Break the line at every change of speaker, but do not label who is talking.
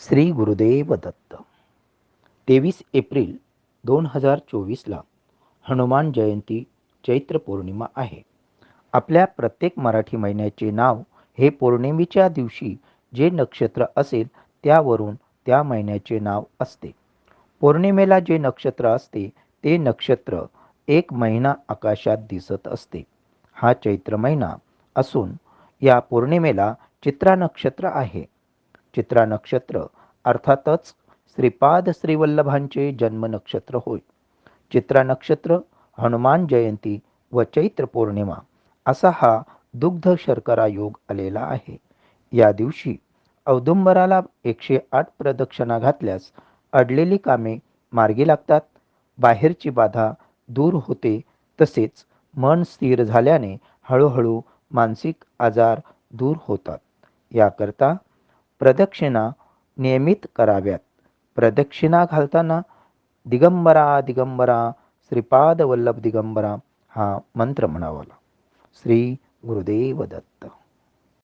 श्री गुरुदेव दत्त. तेवीस एप्रिल दोन हजार चोवीसला हनुमान जयंती चैत्र पौर्णिमा आहे. आपल्या प्रत्येक मराठी महिन्याचे नाव हे पौर्णिमेच्या दिवशी जे नक्षत्र असेल त्यावरून त्या महिन्याचे नाव असते. पौर्णिमेला जे नक्षत्र असते ते नक्षत्र एक महिना आकाशात दिसत असते. हा चैत्र महिना असून या पौर्णिमेला चित्रा नक्षत्र आहे. चित्रा नक्षत्र अर्थातच श्रीपाद श्रीवल्लभांचे जन्म नक्षत्र होय. चित्रा नक्षत्र हनुमान जयंती व चैत्र पौर्णिमा असा हा दुग्ध शर्करा योग आलेला आहे. या दिवशी औदुंबराला एकशे आठ प्रदक्षिणा घातल्यास अडलेली कामे मार्गी लागतात बाहेरची बाधा दूर होते तसेच मन स्थिर झाल्याने हळूहळू मानसिक आजार दूर होतात. याकरता प्रदक्षिणा नियमित कराव्यात. प्रदक्षिणा घालताना दिगंबरा दिगंबरा श्रीपाद वल्लभ दिगंबरा हा मंत्र म्हणावा श्री गुरुदेव दत्त.